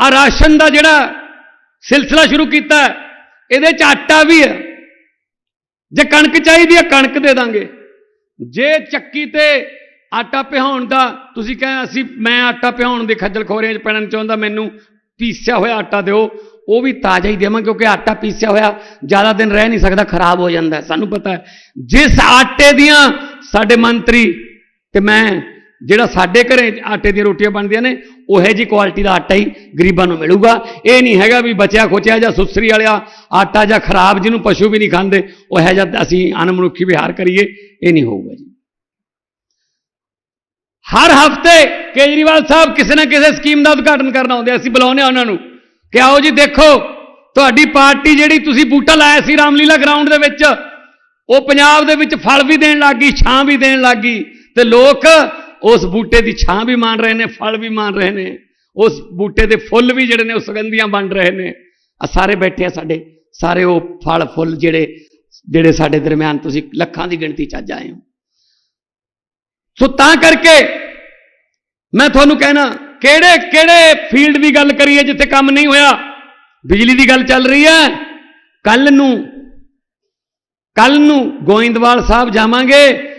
ਆ ਰਾਸ਼ਨ ਦਾ ਜਿਹੜਾ ਸਿਲਸਿਲਾ ਸ਼ੁਰੂ ਕੀਤਾ ਇਹਦੇ ਚ ਆਟਾ ਵੀ ਹੈ। ਜੇ ਕਣਕ ਚਾਹੀਦੀ ਹੈ, ਕਣਕ ਦੇ ਦਾਂਗੇ। ਜੇ ਚੱਕੀ ਤੇ ਆਟਾ ਪਿਹਾਉਣ ਦਾ, ਤੁਸੀਂ ਕਹੇ ਅਸੀਂ ਮੈਂ ਆਟਾ ਪਿਹਾਉਣ ਦੇ ਖੱਜਲ ਖੋਰਿਆਂ 'ਚ ਪੈਣਾ ਨਹੀਂ ਚਾਹੁੰਦਾ, ਮੈਨੂੰ ਪੀਸਿਆ ਹੋਇਆ ਆਟਾ ਦਿਓ। ਉਹ ਵੀ ਤਾਜ਼ਾ ਹੀ ਦੇਵਾਂ ਕਿਉਂਕਿ ਆਟਾ ਪੀਸਿਆ ਹੋਇਆ, ਜ਼ਿਆਦਾ ਦਿਨ ਰਹਿ ਨਹੀਂ ਸਕਦਾ, ਖਰਾਬ ਹੋ ਜਾਂਦਾ ਸਾਨੂੰ ਪਤਾ ਹੈ, ਜਿਸ ਆਟੇ ਦੀਆਂ ਸਾਡੇ ਮੰਤਰੀ ਤੇ ਮੈਂ ਜਿਹੜਾ ਸਾਡੇ ਘਰੇ ਆਟੇ ਦੀਆਂ ਰੋਟੀਆਂ ਬਣਦੀਆਂ ਨੇ, ਉਹੇ ਜੀ ਕੁਆਲਿਟੀ ਦਾ ਆਟਾ ਹੀ ਗਰੀਬਾਂ ਨੂੰ ਮਿਲੂਗਾ। ਇਹ ਨਹੀਂ ਹੈਗਾ ਵੀ ਬਚਿਆ ਖੋਚਿਆ ਜਾਂ ਸੁਸਰੀ ਵਾਲਿਆ ਆਟਾ ਜਾਂ ਖਰਾਬ ਜਿਹਨੂੰ ਪਸ਼ੂ ਵੀ ਨਹੀਂ ਖਾਂਦੇ, ਉਹ ਹੈ ਜਦ ਅਸੀਂ ਅਨਮਨੁੱਖੀ ਵਿਹਾਰ ਕਰੀਏ, ਇਹ ਨਹੀਂ ਹੋਊਗਾ ਜੀ। ਹਰ ਹਫ਼ਤੇ ਕੇਜਰੀਵਾਲ ਸਾਹਿਬ ਕਿਸੇ ਨਾ ਕਿਸੇ ਸਕੀਮ ਦਾ ਉਦਘਾਟਨ ਕਰਨ ਆਉਂਦੇ ਅਸੀਂ ਬੁਲਾਉਂਦੇ ਆ ਉਹਨਾਂ ਨੂੰ ਕਿ ਆਓ ਜੀ ਦੇਖੋ, ਤੁਹਾਡੀ ਪਾਰਟੀ ਜਿਹੜੀ ਤੁਸੀਂ ਬੂਟਾ ਲਾਇਆ ਸੀ ਰਾਮਲੀਲਾ ਗਰਾਊਂਡ ਦੇ ਵਿੱਚ, ਉਹ ਪੰਜਾਬ ਦੇ ਵਿੱਚ ਫਲ ਵੀ ਦੇਣ ਲੱਗੀ ਛਾਂ ਵੀ ਦੇਣ ਲੱਗੀ ਤੇ ਲੋਕ ਉਸ ਬੂਟੇ ਦੀ ਛਾਂ ਵੀ ਮਾਣ ਰਹੇ ਨੇ, ਫਲ ਵੀ ਮਾਣ ਰਹੇ ਨੇ, ਉਸ ਬੂਟੇ ਦੇ ਫੁੱਲ ਵੀ ਜਿਹੜੇ ਨੇ, ਉਹ ਸੁਗੰਧੀਆਂ ਬਣ ਰਹੇ ਨੇ। ਆ ਸਾਰੇ ਬੈਠੇ ਆ ਸਾਡੇ, ਸਾਰੇ ਉਹ ਫਲ ਫੁੱਲ ਜਿਹੜੇ ਜਿਹੜੇ ਸਾਡੇ ਦਰਮਿਆਨ ਤੁਸੀਂ ਲੱਖਾਂ ਦੀ ਗਿਣਤੀ ਚ ਅੱਜ ਆਏ ਹੋ। ਸੋ ਤਾਂ ਕਰਕੇ ਮੈਂ ਤੁਹਾਨੂੰ ਕਹਿਣਾ, ਕਿਹੜੇ ਕਿਹੜੇ ਫੀਲਡ ਦੀ ਗੱਲ ਕਰੀਏ ਜਿੱਥੇ ਕੰਮ ਨਹੀਂ ਹੋਇਆ? ਬਿਜਲੀ ਦੀ ਗੱਲ ਚੱਲ ਰਹੀ ਹੈ। ਕੱਲ ਨੂੰ ਕੱਲ ਨੂੰ ਗੋਇੰਦਵਾਲ ਸਾਹਿਬ ਜਾਵਾਂਗੇ।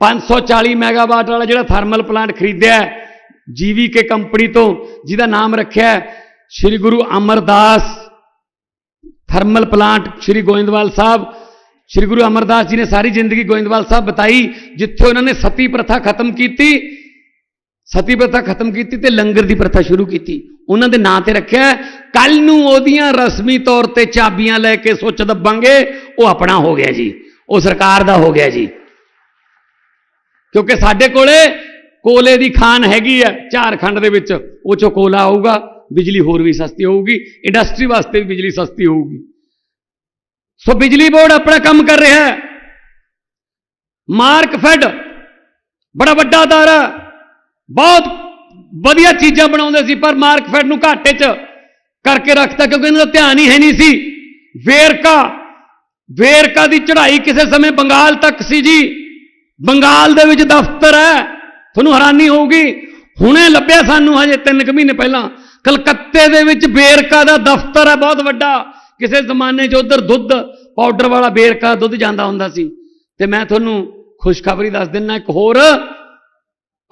540 ਮੈਗਾਵਾਟ ਵਾਲਾ ਜਿਹੜਾ ਥਰਮਲ ਪਲਾਂਟ ਖਰੀਦਿਆ ਜੀਵੀਕੇ ਕੰਪਨੀ ਤੋਂ, ਜਿਹਦਾ ਨਾਮ ਰੱਖਿਆ ਸ੍ਰੀ ਗੁਰੂ ਅਮਰਦਾਸ ਥਰਮਲ ਪਲਾਂਟ, ਸ੍ਰੀ ਗੋਇੰਦਵਾਲ ਸਾਹਿਬ। ਸ੍ਰੀ ਗੁਰੂ ਅਮਰਦਾਸ ਜੀ ਨੇ ਸਾਰੀ ਜ਼ਿੰਦਗੀ ਗੋਇੰਦਵਾਲ ਸਾਹਿਬ ਬਤਾਈ, ਜਿੱਥੇ ਉਹਨਾਂ ਨੇ ਸਤੀ ਪ੍ਰਥਾ ਖਤਮ ਕੀਤੀ। ਸਤੀ ਪ੍ਰਥਾ ਖਤਮ ਕੀਤੀ ਤੇ ਲੰਗਰ ਦੀ ਪ੍ਰਥਾ ਸ਼ੁਰੂ ਕੀਤੀ। ਉਹਨਾਂ ਦੇ ਨਾਂ ਤੇ ਰੱਖਿਆ ਕੱਲ ਨੂੰ ਉਹਦੀਆਂ ਰਸਮੀ ਤੌਰ ਤੇ ਚਾਬੀਆਂ ਲੈ ਕੇ ਸੋਚ ਦੱਬਾਂਗੇ, ਉਹ ਆਪਣਾ ਹੋ ਗਿਆ ਜੀ। ਉਹ ਸਰਕਾਰ ਦਾ ਹੋ ਗਿਆ ਜੀ। ਕਿਉਂਕਿ ਸਾਡੇ ਕੋਲੇ ਕੋਲੇ ਦੀ ਖਾਨ ਹੈਗੀ ਹੈ ਝਾਰਖੰਡ ਦੇ ਵਿੱਚ ਉਹ ਚੋਂ ਕੋਲਾ ਆਊਗਾ, ਬਿਜਲੀ ਹੋਰ ਵੀ ਸਸਤੀ ਹੋਊਗੀ, ਇੰਡਸਟਰੀ ਵਾਸਤੇ ਵੀ ਬਿਜਲੀ ਸਸਤੀ ਹੋਊਗੀ। ਸੋ ਬਿਜਲੀ ਬੋਰਡ ਆਪਣਾ ਕੰਮ ਕਰ ਰਿਹਾ ਹੈ। ਮਾਰਕ ਫੈਡ ਬੜਾ ਵੱਡਾ ਅਦਾਰਾ ਬਹੁਤ ਵਧੀਆ ਚੀਜ਼ਾਂ ਬਣਾਉਂਦੇ ਸੀ, ਪਰ ਮਾਰਕ ਫੈਡ ਨੂੰ ਘਾਟੇ 'ਚ ਕਰਕੇ ਰੱਖਤਾ, ਕਿਉਂਕਿ ਇਹਨਾਂ ਦਾ ਧਿਆਨ ਹੀ ਹੈ ਨਹੀਂ ਸੀ। ਵੇਰਕਾ ਵੇਰਕਾ ਦੀ ਚੜ੍ਹਾਈ ਕਿਸੇ ਸਮੇਂ ਬੰਗਾਲ ਤੱਕ ਸੀ ਜੀ। ਬੰਗਾਲ ਦੇ ਵਿੱਚ ਦਫ਼ਤਰ ਹੈ। ਤੁਹਾਨੂੰ ਹੈਰਾਨੀ ਹੋਊਗੀ। ਹੁਣੇ ਲੱਭਿਆ ਸਾਨੂੰ ਹਜੇ 3 ਕੁ ਮਹੀਨੇ ਪਹਿਲਾਂ। ਕਲਕੱਤੇ ਦੇ ਵਿੱਚ ਵੇਰਕਾ ਦਾ ਦਫ਼ਤਰ ਹੈ, ਬਹੁਤ ਵੱਡਾ। ਕਿਸੇ ਜ਼ਮਾਨੇ 'ਚ ਉਧਰ ਦੁੱਧ, ਪਾਊਡਰ ਵਾਲਾ ਵੇਰਕਾ ਦੁੱਧ ਜਾਂਦਾ ਹੁੰਦਾ ਸੀ। ਤੇ ਮੈਂ ਤੁਹਾਨੂੰ ਖੁਸ਼ਖਬਰੀ ਦੱਸ ਦਿੰਨਾ ਇੱਕ ਹੋਰ।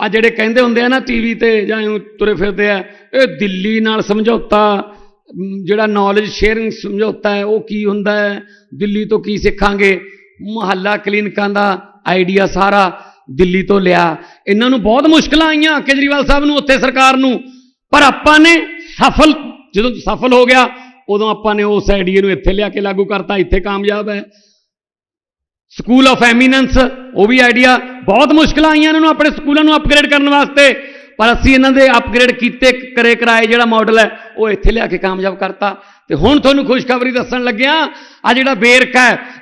ਆ ਜਿਹੜੇ ਕਹਿੰਦੇ ਹੁੰਦੇ ਆ ਨਾ ਟੀਵੀ ਤੇ ਜਾਂ ਤੁਰੇ ਫਿਰਦੇ ਆ, ਇਹ ਦਿੱਲੀ ਨਾਲ ਸਮਝੌਤਾ, ਜਿਹੜਾ ਨੌਲੇਜ ਸ਼ੇਅਰਿੰਗ ਸਮਝੌਤਾ ਹੈ, ਉਹ ਕੀ ਹੁੰਦਾ ਹੈ? ਦਿੱਲੀ ਤੋਂ ਕੀ ਸਿੱਖਾਂਗੇ? ਮੁਹੱਲਾ ਕਲੀਨਿਕਾਂ ਦਾ ਆਈਡੀਆ ਸਾਰਾ ਦਿੱਲੀ ਤੋਂ ਲਿਆ। ਇਹਨਾਂ ਨੂੰ ਬਹੁਤ ਮੁਸ਼ਕਲਾਂ ਆਈਆਂ ਕੇਜਰੀਵਾਲ ਸਾਹਿਬ ਨੂੰ ਉੱਥੇ ਸਰਕਾਰ ਨੂੰ। ਪਰ ਆਪਾਂ ਨੇ ਸਫਲ, ਜਦੋਂ ਸਫਲ ਹੋ ਗਿਆ, ਉਦੋਂ ਆਪਾਂ ਨੇ ਉਸ ਆਈਡੀਆ ਨੂੰ ਇੱਥੇ ਲਿਆ ਕੇ ਲਾਗੂ ਕਰਤਾ। ਇੱਥੇ ਕਾਮਯਾਬ ਹੈ। ਸਕੂਲ ਆਫ ਐਮੀਨੈਂਸ ਉਹ ਵੀ ਆਈਡੀਆ। ਬਹੁਤ ਮੁਸ਼ਕਲਾਂ ਆਈਆਂ ਇਹਨਾਂ ਨੂੰ ਆਪਣੇ ਸਕੂਲਾਂ ਨੂੰ ਅਪਗ੍ਰੇਡ ਕਰਨ ਵਾਸਤੇ। ਪਰ ਅਸੀਂ ਇਹਨਾਂ ਦੇ ਅਪਗ੍ਰੇਡ ਕੀਤੇ, ਕਰੇ ਕਰਾਏ ਜਿਹੜਾ ਮਾਡਲ ਹੈ, ਉਹ ਇੱਥੇ ਲਿਆ ਕੇ ਕਾਮਯਾਬ ਕਰਤਾ। ਤੇ ਹੁਣ ਤੁਹਾਨੂੰ ਖੁਸ਼ਖਬਰੀ ਦੱਸਣ ਲੱਗਿਆ ਆ ਜਿਹੜਾ ਬੇਰਕਾ ਹੈ